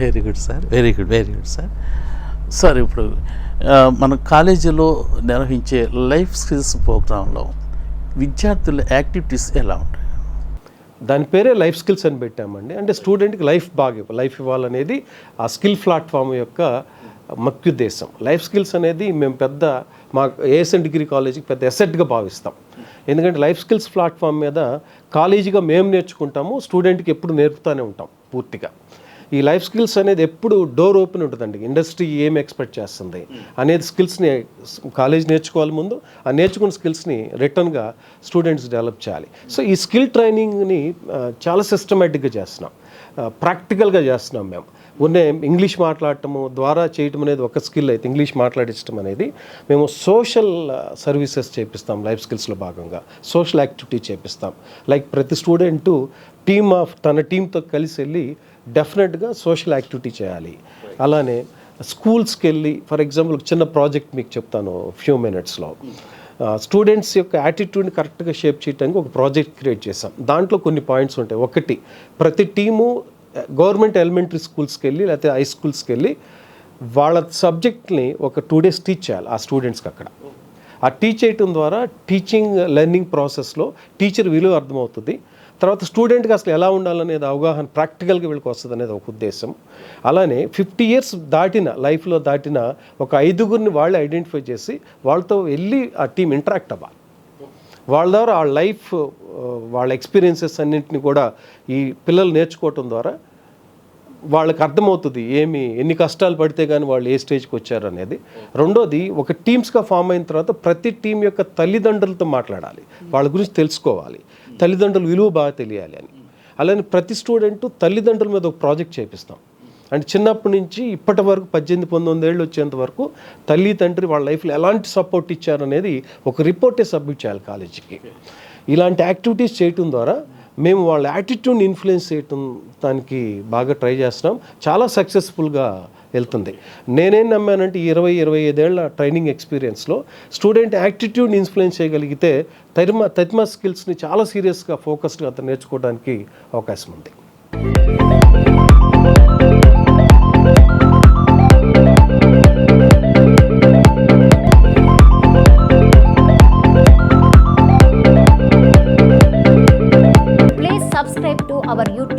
Very good sir very good very good sir sir ఇప్పుడు మన కాలేజీలో నిర్వహించే లైఫ్ స్కిల్స్ ప్రోగ్రాంలో విద్యార్థుల యాక్టివిటీస్ ఎలా ఉంటాయి? దాని పేరే లైఫ్ స్కిల్స్ అని పెట్టామండి. అంటే స్టూడెంట్కి లైఫ్ బాగా లైఫ్ ఇవ్వాలనేది ఆ స్కిల్ ప్లాట్ఫామ్ యొక్క ముఖ్యోద్దేశం. లైఫ్ స్కిల్స్ అనేది మేము పెద్ద మా ఏఎస్ఎన్ డిగ్రీ కాలేజీకి పెద్ద ఎసెట్గా భావిస్తాం. ఎందుకంటే లైఫ్ స్కిల్స్ ప్లాట్ఫామ్ మీద కాలేజీగా మేము నేర్చుకుంటాము స్టూడెంట్కి ఎప్పుడు నేర్పుతూనే ఉంటాం పూర్తిగా. ఈ లైఫ్ స్కిల్స్ అనేది ఎప్పుడు డోర్ ఓపెన్ ఉంటుందండి. ఇండస్ట్రీ ఏం ఎక్స్పెక్ట్ చేస్తుంది అనేది స్కిల్స్ని కాలేజ్ నేర్చుకోవాలి ముందు ఆ నేర్చుకున్న స్కిల్స్ని రిటర్న్గా స్టూడెంట్స్ డెవలప్ చేయాలి. సో ఈ స్కిల్ ట్రైనింగ్ని చాలా సిస్టమేటిక్గా చేస్తున్నాం. ప్రాక్టికల్గా చేస్తున్నాం మేము. ఉన్నే ఇంగ్లీష్ మాట్లాడటము ద్వారా చేయటం అనేది ఒక స్కిల్ అయితే ఇంగ్లీష్ మాట్లాడించడం అనేది మేము సోషల్ సర్వీసెస్ చేపిస్తాం లైఫ్ స్కిల్స్లో భాగంగా. సోషల్ యాక్టివిటీ చేపిస్తాం. లైక్ ప్రతి స్టూడెంటు టీమ్ ఆఫ్ తన టీంతో కలిసి వెళ్ళి డెఫినెట్గా సోషల్ యాక్టివిటీ చేయాలి. అలానే స్కూల్స్కి వెళ్ళి ఫర్ ఎగ్జాంపుల్ చిన్న ప్రాజెక్ట్ మీకు చెప్తాను ఫ్యూ మినిట్స్లో. స్టూడెంట్స్ యొక్క యాటిట్యూడ్ని కరెక్ట్గా షేప్ చేయడానికి ఒక ప్రాజెక్ట్ క్రియేట్ చేసాం దాంట్లో కొన్ని పాయింట్స్ ఉంటాయి. ఒకటి ప్రతి టీము గవర్నమెంట్ ఎలిమెంటరీ స్కూల్స్కి వెళ్ళి లేకపోతే హై స్కూల్స్కి వెళ్ళి వాళ్ళ సబ్జెక్ట్ని ఒక టూ డేస్ టీచ్ చేయాలి ఆ స్టూడెంట్స్కి అక్కడ. ఆ టీచ్ చేయటం ద్వారా టీచింగ్ లెర్నింగ్ ప్రాసెస్లో టీచర్ విలువ అర్థమవుతుంది. తర్వాత స్టూడెంట్కి అసలు ఎలా ఉండాలనేది అవగాహన ప్రాక్టికల్గా వీళ్ళకి వస్తుంది అనేది ఒక ఉద్దేశం. అలానే ఫిఫ్టీ ఇయర్స్ దాటిన లైఫ్లో దాటిన ఒక ఐదుగురిని వాళ్ళు ఐడెంటిఫై చేసి వాళ్ళతో వెళ్ళి ఆ టీం ఇంటరాక్ట్ అవ్వాలి. వాళ్ళ ద్వారా ఆ లైఫ్ వాళ్ళ ఎక్స్పీరియన్సెస్ అన్నింటిని కూడా ఈ పిల్లలు నేర్చుకోవటం ద్వారా వాళ్ళకి అర్థమవుతుంది ఏమి ఎన్ని కష్టాలు పడితే కానీ వాళ్ళు ఏ స్టేజ్కి వచ్చారు అనేది. రెండోది ఒక టీమ్స్గా ఫామ్ అయిన తర్వాత ప్రతి టీం యొక్క తల్లిదండ్రులతో మాట్లాడాలి. వాళ్ళ గురించి తెలుసుకోవాలి. తల్లిదండ్రుల విలువ బాగా తెలియాలి అని. అలానే ప్రతి స్టూడెంట్ తల్లిదండ్రుల మీద ఒక ప్రాజెక్ట్ చేపిస్తాం. అంటే చిన్నప్పటి నుంచి ఇప్పటి వరకు పద్దెనిమిది పంతొమ్మిది ఏళ్ళు వచ్చేంత వరకు తల్లి తండ్రి వాళ్ళ లైఫ్లో ఎలాంటి సపోర్ట్ ఇచ్చారనేది ఒక రిపోర్టే సబ్మిట్ చేయాలి కాలేజీకి. ఇలాంటి యాక్టివిటీస్ చేయటం ద్వారా మేము వాళ్ళ యాటిట్యూడ్ని ఇన్ఫ్లుయెన్స్ చేయటం దానికి బాగా ట్రై చేస్తున్నాం. చాలా సక్సెస్ఫుల్గా వెళ్తుంది. నేనేం నమ్మానంటే ఇరవై ఇరవై ఐదేళ్ళ ట్రైనింగ్ ఎక్స్పీరియన్స్లో స్టూడెంట్ యాటిట్యూడ్ని ఇన్ఫ్లుయెన్స్ చేయగలిగితే తరిమ తరిమ స్కిల్స్ని చాలా సీరియస్గా ఫోకస్డ్గా అతను నేర్చుకోవడానికి అవకాశం ఉంది. அவர் யூடியூப்